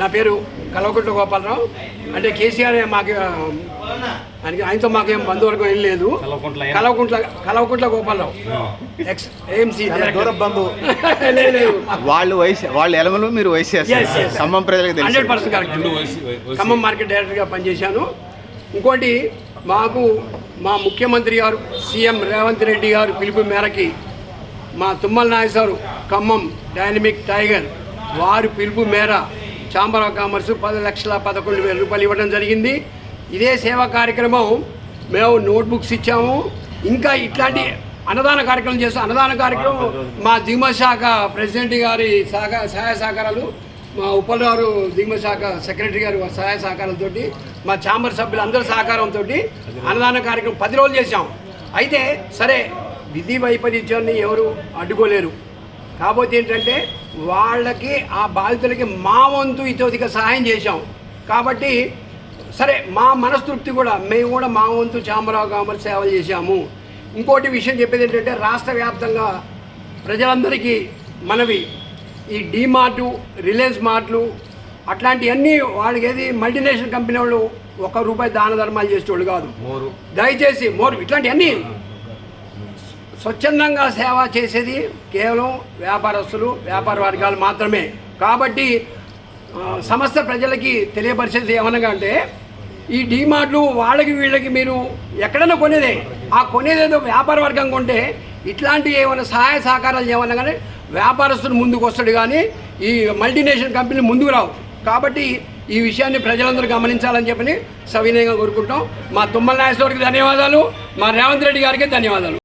నా పేరు కలవకుంట్ల గోపాలరావు. అంటే కేసీఆర్ మాకు ఆయనతో మాకేం బంధువర్గం ఏం లేదు. కల్వకుంట్ల? కలవకుంట్ల గోపాలరావు. ఎక్స్ ఏఎంసీ బంధువు వాళ్ళు వయసు వాళ్ళు ఎలమలు మీరు వయసు. ఖమ్మం ప్రజలకు హండ్రెడ్ తెలుసు పర్సెంట్ కరెక్ట్. ఖమ్మం మార్కెట్ డైరెక్టర్గా పనిచేశాను. ఇంకోటి మాకు మా ముఖ్యమంత్రి గారు సీఎం రేవంత్ రెడ్డి గారు పిలుపు మేరకి మా తుమ్మల నాగేశ్వరు ఖమ్మం డైనమిక్ టైగర్ వారి పిలుపు మేర ఛాంబర్ ఆఫ్ కామర్స్ పది లక్షల పదకొండు వేల రూపాయలు ఇవ్వడం జరిగింది. ఇదే సేవా కార్యక్రమం మేము నోట్బుక్స్ ఇచ్చాము. ఇంకా ఇట్లాంటి అన్నదాన కార్యక్రమం చేస్తాం అన్నదాన కార్యక్రమం మా దిగుమతి శాఖ ప్రెసిడెంట్ గారి సహక సహాయ సహకారాలు మా ఉప్పలవారు దిగుమతి శాఖ సెక్రటరీ గారి సహాయ సహకారాలతో మా ఛాంబర్ సభ్యులందరి సహకారంతో అన్నదాన కార్యక్రమం పది రోజులు చేశాం. అయితే సరే విధి వైపరీత్యాన్ని ఎవరు అడ్డుకోలేరు. కాకపోతే ఏంటంటే వాళ్ళకి ఆ బాధితులకి మా వంతు ఇతోదిక సహాయం చేశాం. కాబట్టి సరే మా మనస్తృప్తి కూడా మేము కూడా మా వంతు చామరావు కామర్స్ సేవలు చేశాము. ఇంకోటి విషయం చెప్పేది ఏంటంటే రాష్ట్ర వ్యాప్తంగా ప్రజలందరికీ మనవి. ఈ డీమార్టు రిలయన్స్ మార్ట్లు అట్లాంటివన్నీ వాళ్ళకి ఏది మల్టీనేషనల్ కంపెనీ వాళ్ళు ఒక రూపాయి దాన ధర్మాలు చేసేవాళ్ళు కాదు. మోరు. దయచేసి మోర్. ఇట్లాంటివన్నీ స్వచ్ఛందంగా సేవ చేసేది కేవలం వ్యాపారస్తులు వ్యాపార వర్గాలు మాత్రమే. కాబట్టి సమస్త ప్రజలకి తెలియపరిచేది ఏమనగా అంటే ఈ డీమార్ట్లు వాళ్ళకి వీళ్ళకి మీరు ఎక్కడైనా కొనేదే. ఆ కొనేదేదో వ్యాపార వర్గం కొంటే ఇట్లాంటి ఏమైనా సహాయ సహకారాలు ఏమన్నా కానీ వ్యాపారస్తులు ముందుకు వస్తాడు కానీ ఈ మల్టీనేషనల్ కంపెనీలు ముందుకు రావు. కాబట్టి ఈ విషయాన్ని ప్రజలందరూ గమనించాలని చెప్పని సవినయంగా కోరుకుంటాం మా తుమ్మల నాగేశ్వరికి ధన్యవాదాలు. మా రేవంత్ రెడ్డి గారికి ధన్యవాదాలు.